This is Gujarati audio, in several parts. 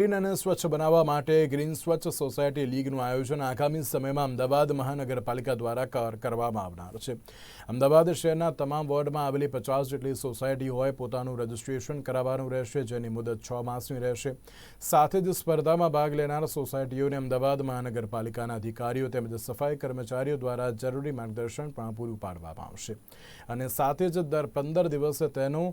ગ્રીન અને સ્વચ્છ બનાવવા માટે ગ્રીન સ્વચ્છ સોસાયટી લીગનું આયોજન આગામી સમયમાં અમદાવાદ મહાનગરપાલિકા દ્વારા કરવામાં આવનાર છે. અમદાવાદ શહેરના તમામ વોર્ડમાં આવેલી પચાસ જેટલી સોસાયટી હોય પોતાનું રજીસ્ટ્રેશન કરાવવાનું રહેશે, જેની મુદત છ માસની રહેશે. સાથે જ સ્પર્ધામાં ભાગ લેનાર સોસાયટીઓને અમદાવાદ મહાનગરપાલિકાના અધિકારીઓ તેમજ સફાઈ કર્મચારીઓ દ્વારા જરૂરી માર્ગદર્શન પણ પૂરું પાડવામાં આવશે. અને સાથે જ દર પંદર દિવસે તેનું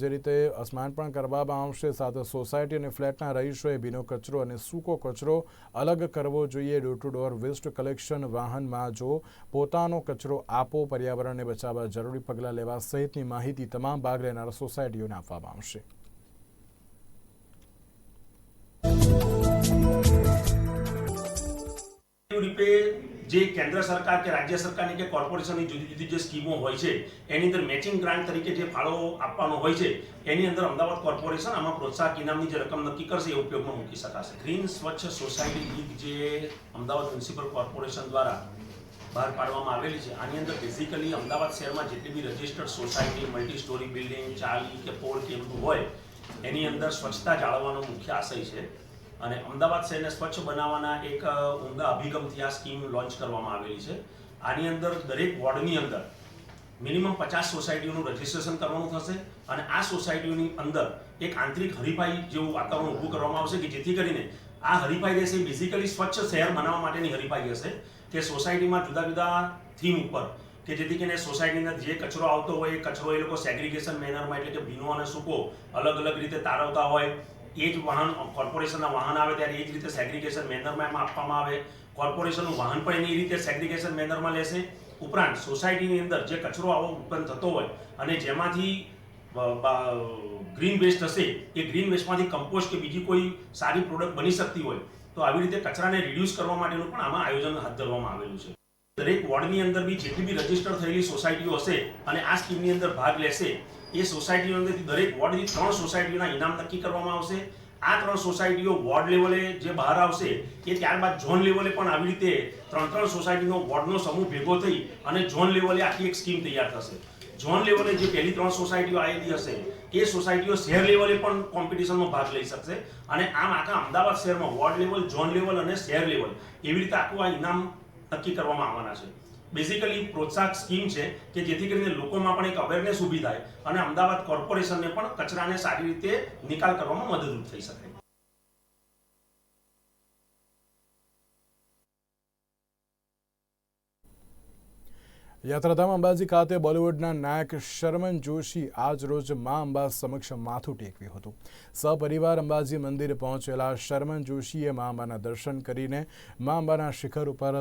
જે રીતે સ્માન પણ કરવામાં આવશે, સાથે સોસાયટી અને ફ્લેટના રહીશોએ ભીનો કચરો અને સૂકો કચરો અલગ કરવો જોઈએ. Door to door waste collection વાહનમાં જો પોતાનો કચરો આપો, પર્યાવરણને બચાવવા જરૂરી પગલાં લેવા સહિતની માહિતી તમામ ભાગ લેનાર સોસાયટીઓને આપવામાં આવશે. જે કેન્દ્ર સરકાર કે રાજ્ય સરકારની કે કોર્પોરેશનની જુદી જુદી જે સ્કીમો હોય છે, એની અંદર મેચિંગ ગ્રાન્ટ તરીકે જે ફાળો આપવાનો હોય છે, એની અંદર અમદાવાદ કોર્પોરેશન આમાં પ્રોત્સાહક ઇનામની જે રકમ નક્કી કરશે એ ઉપયોગમાં મૂકી શકાશે. ગ્રીન સ્વચ્છ સોસાયટી લીગ જે અમદાવાદ મ્યુનિસિપલ કોર્પોરેશન દ્વારા બહાર પાડવામાં આવેલી છે, આની અંદર બેઝિકલી અમદાવાદ શહેરમાં જેટલી બી registered society multi storey building ચાલી કે પોલ કે એવું હોય, એની અંદર સ્વચ્છતા જાળવવાનો મુખ્ય આશય છે. અને અમદાવાદ શહેરને સ્વચ્છ બનાવવાના એક ઉમદા અભિગમથી આ સ્કીમ લોન્ચ કરવામાં આવેલી છે. આની અંદર દરેક વોર્ડની અંદર મિનિમમ પચાસ સોસાયટીઓનું રજિસ્ટ્રેશન કરવાનું થશે અને આ સોસાયટીઓની અંદર એક આંતરિક હરીફાઈ જેવું વાતાવરણ ઊભું કરવામાં આવશે કે જેથી કરીને આ હરીફાઈ રહેશે બેઝિકલી સ્વચ્છ શહેર બનાવવા માટેની હરીફાઈ હશે કે સોસાયટીમાં જુદા જુદા થીમ ઉપર કે જેથી કરીને સોસાયટીના જે કચરો આવતો હોય એ કચરો એ લોકો સેગ્રીગેશન મેનરમાં એટલે કે ભીનો અને સૂકો અલગ અલગ રીતે તારવતા હોય એ જ વાહન કોર્પોરેશનના વાહન આવે ત્યારે એ જ રીતે સેગ્રિગેશન મેનરમાં એમાં આપવામાં આવે. કોર્પોરેશનનું વાહન પણ એની રીતે સેગ્રિગેશન મેનરમાં લેશે. ઉપરાંત સોસાયટીની અંદર જે કચરો આવો ઉત્પન્ન થતો હોય અને જેમાંથી ગ્રીન વેસ્ટ હશે, એ ગ્રીન વેસ્ટમાંથી કમ્પોસ્ટ કે બીજી કોઈ સારી પ્રોડક્ટ બની શકતી હોય, તો આવી રીતે કચરાને રિડ્યુસ કરવા માટેનું પણ આમાં આયોજન હાથ ધરવામાં આવેલું છે. દરેક વોર્ડની અંદર બી જેટલી બી રજિસ્ટર થયેલી સોસાયટીઓ હશે અને આ સ્કીમની અંદર ભાગ લેશે, એ સોસાયટીઓ અંદરથી દરેક વોર્ડની ત્રણ સોસાયટીઓના ઇનામ નક્કી કરવામાં આવશે. આ ત્રણ સોસાયટીઓ વોર્ડ લેવલે જે બહાર આવશે, એ ત્યારબાદ ઝોન લેવલે પણ આવી રીતે ત્રણ ત્રણ સોસાયટીનો વોર્ડનો સમૂહ ભેગો થઈ અને ઝોન લેવલે આખી એક સ્કીમ તૈયાર થશે. ઝોન લેવલે જે પહેલી ત્રણ સોસાયટીઓ આવેલી હશે, એ સોસાયટીઓ શહેર લેવલે પણ કોમ્પિટિશનમાં ભાગ લઈ શકશે. અને આમ આખા અમદાવાદ શહેરમાં વોર્ડ લેવલ, ઝોન લેવલ અને શહેર લેવલ એવી રીતે આખું આ ઇનામ નક્કી કરવામાં આવવાના છે. બેઝિકલી પ્રોત્સાહક સ્કીમ છે કે જેથી કરીને લોકોમાં પણ એક અવેરનેસ ઊભી થાય અને અમદાવાદ કોર્પોરેશનને પણ કચરાને સારી રીતે નિકાલ કરવામાં મદદરૂપ થઈ શકે. યાત્રાધામ અંબાજી ખાતે બોલિવૂડના નાયક શર્મન જોશી આજ રોજ મા અંબા સમક્ષ માથું ટેકવ્યું હતું. સપરિવાર અંબાજી મંદિર પહોંચેલા શર્મન જોશીએ મા અંબાના દર્શન કરીને મા અંબાના શિખર ઉપર